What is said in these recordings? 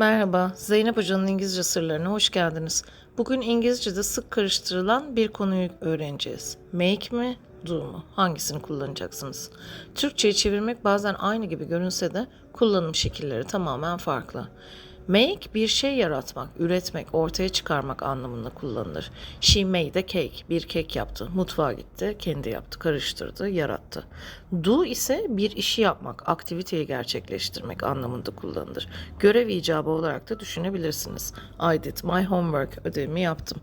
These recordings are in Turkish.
Merhaba, Zeynep Hoca'nın İngilizce sırlarına hoş geldiniz. Bugün İngilizce'de sık karıştırılan bir konuyu öğreneceğiz. Make mi, do mu? Hangisini kullanacaksınız? Türkçe'ye çevirmek bazen aynı gibi görünse de kullanım şekilleri tamamen farklı. Make bir şey yaratmak, üretmek, ortaya çıkarmak anlamında kullanılır. She made a cake. Bir kek yaptı. Mutfağa gitti, kendi yaptı, karıştırdı, yarattı. Do ise bir işi yapmak, aktiviteyi gerçekleştirmek anlamında kullanılır. Görev icabı olarak da düşünebilirsiniz. I did my homework. Ödevimi yaptım.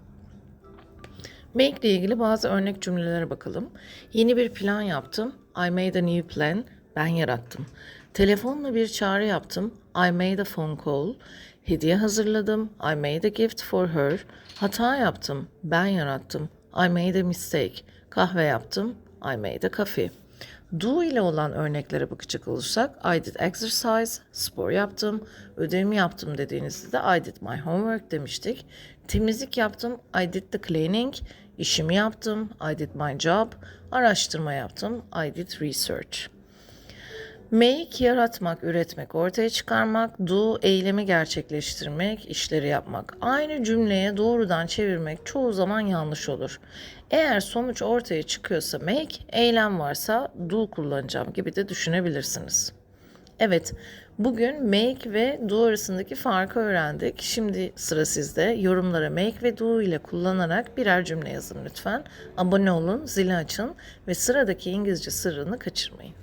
Make ile ilgili bazı örnek cümlelere bakalım. Yeni bir plan yaptım. I made a new plan. Ben yarattım. Telefonla bir çağrı yaptım. I made a phone call. Hediye hazırladım. I made a gift for her. Hata yaptım. Ben yarattım. I made a mistake. Kahve yaptım. I made a coffee. Do ile olan örneklere bakacak olursak I did exercise, spor yaptım, ödevimi yaptım dediğinizde de I did my homework demiştik. Temizlik yaptım, I did the cleaning, işimi yaptım, I did my job, araştırma yaptım, I did research. Make yaratmak, üretmek, ortaya çıkarmak, do eylemi gerçekleştirmek, işleri yapmak. Aynı cümleye doğrudan çevirmek çoğu zaman yanlış olur. Eğer sonuç ortaya çıkıyorsa make, eylem varsa do kullanacağım gibi de düşünebilirsiniz. Evet, bugün make ve do arasındaki farkı öğrendik. Şimdi sıra sizde. Yorumlara make ve do ile kullanarak birer cümle yazın lütfen. Abone olun, zili açın ve sıradaki İngilizce sırrını kaçırmayın.